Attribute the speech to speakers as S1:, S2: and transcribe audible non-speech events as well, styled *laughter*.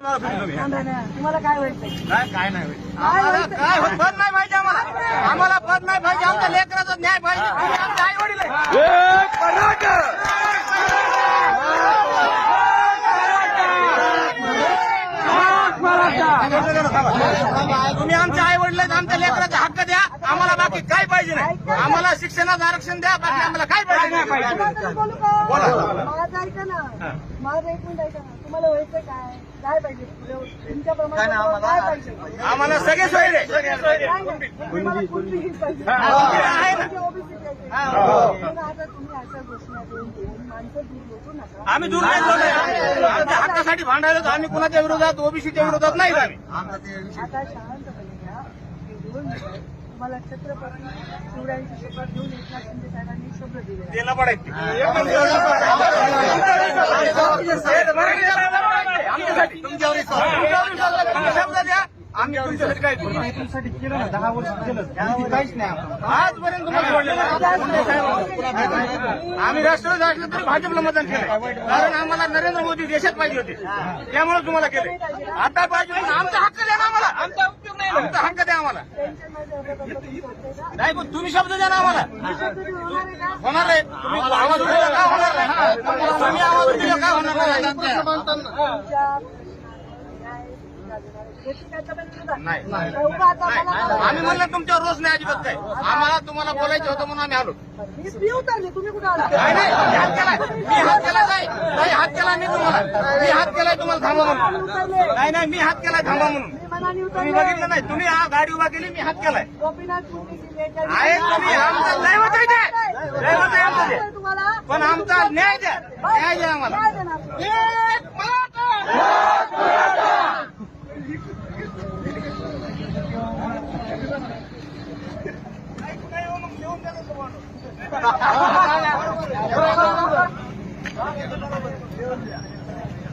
S1: तुम्हाला काय
S2: काय नाही.
S1: काय
S2: आम्हाला
S1: व्हायचं?
S2: काय होत- पद नाही पाहिजे आम्हाला. आम्हाला पद नाही पाहिजे. आमच्या लेकराचा न्याय पाहिजे. आई वडील तुम्ही आमच्या आई वडील आमच्या लेकराचा हक्क द्या आम्हाला बाकी काय पाहिजे नाही आम्हाला शिक्षणाचं आरक्षण द्या बाकी आम्हाला काय पाहिजे.
S1: बोलू का?
S2: बोला.
S1: माझं ऐका ना. माझं ऐकून ऐका ना. तुम्हाला व्हायचं काय? काय पाहिजे? तुमच्या प्रमाणे काय पाहिजे?
S2: आम्हाला सगळे सोयी दे.
S1: काय नाही. तुम्हाला कुणबी पाहिजे?
S2: आहे ना.
S1: म्हणजे OBC पाहिजे. पण आता तुम्ही अशा घोषणा देऊन देऊन माणसं दूर लोटू नका
S2: आम्ही दूर नाही गेलो. आमच्या हक्कासाठी भांडायला तर आम्ही कुणाच्या विरोधात ओबीसीच्या विरोधात नाही आम्ही
S1: आता शांतपणे घ्या. हे दोन मिनिटं. तुम्हाला छत्रपती शिवरायांची शपथ घेऊन एकनाथ शिंदे साहेबांनी शब्द दिले
S2: ते लबाड आहेत ते. आमच्यासाठी तुमच्यावर शब्द द्या. आम्ही तुमच्यासाठी काय करू?
S3: तुमच्यासाठी केलं ना दहा वर्ष केलं. बाकी काहीच नाही आम्हाला.
S2: आजपर्यंत. आम्ही राष्ट्रवादी असलं तरी भाजपला मतदान केलं कारण आम्हाला नरेंद्र मोदी देशात पाहिजे होते. त्यामुळे तुम्हाला केले आता पाहिजे. आमचा हक्क द्या ना आम्हाला आमचा उपयोग नाही आमचा हक्क द्या आम्हाला
S1: टेन्शनमध्ये होतं तर तुम्ही करताय का?
S2: नाही पण तुम्ही शब्द द्या ना आम्हाला.
S1: होणार
S2: तुम्ही आवाज का होणार नाही तुम्ही आवाज उठवला का होणार नाही? नाही. नाही. आम्ही म्हणलं तुमच्यावर रोज नाही अजिबात काय आम्हाला तुम्हाला बोलायचं होतं म्हणून आम्ही आलो. नाही नाही. हात केलाय. मी हात केला नाही नाही हात केला मी तुम्हाला. मी हात केलाय तुम्हाला थांबा म्हणून. नाही नाही. मी हात केलाय थांबा म्हणून. तुम्ही बघितलं नाही. तुम्ही हा गाडी उभा केली मी हात केलाय. आहे तुम्ही आमचं दैवत आहे ते. दैवत आहे आमचं ते.
S1: तुम्हाला
S2: पण आमचा न्याय द्या. न्याय द्या. आम्हाला! *laughs*